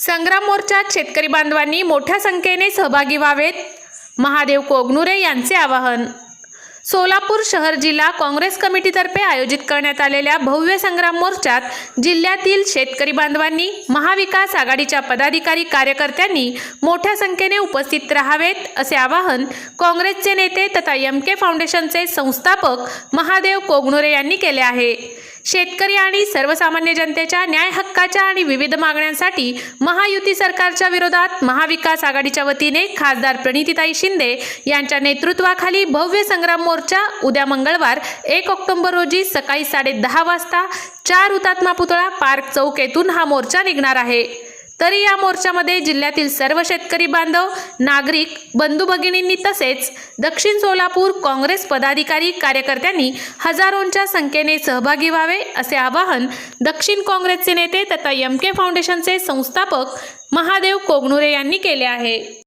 संग्राम मोर्चात शेतकरी बांधवांनी मोठ्या संख्येने सहभागी व्हावेत. महादेव कोगनुरे यांचे आवाहन. सोलापूर शहर जिल्हा काँग्रेस कमिटीतर्फे आयोजित करण्यात आलेल्या भव्य संग्राम मोर्चात जिल्ह्यातील शेतकरी बांधवांनी महाविकास आघाडीच्या पदाधिकारी कार्यकर्त्यांनी मोठ्या संख्येने उपस्थित राहावेत असे आवाहन काँग्रेसचे नेते तथा एम के फाउंडेशनचे संस्थापक महादेव कोगनुरे यांनी केले आहे. शेतकरी आणि सर्वसामान्य जनतेच्या न्याय हक्काच्या आणि विविध मागण्यांसाठी महायुती सरकारच्या विरोधात महाविकास आघाडीच्या वतीने खासदार प्रणितीताई शिंदे यांच्या नेतृत्वाखाली भव्य संग्राम मोर्चा उद्या मंगळवार एक ऑक्टोबर रोजी सकाळी साडे दहा वाजता चार हुतात्मा पुतळा पार्क चौक येथून हा मोर्चा निघणार आहे. तरी या मोर्चामध्ये जिल्ह्यातील सर्व शेतकरी बांधव नागरिक बंधू भगिनींनी तसेच दक्षिण सोलापूर काँग्रेस पदाधिकारी कार्यकर्त्यांनी हजारोंच्या संख्येने सहभागी व्हावे असे आवाहन दक्षिण काँग्रेसचे नेते तथा एम के फाउंडेशनचे संस्थापक महादेव कोगनुरे यांनी केले आहे.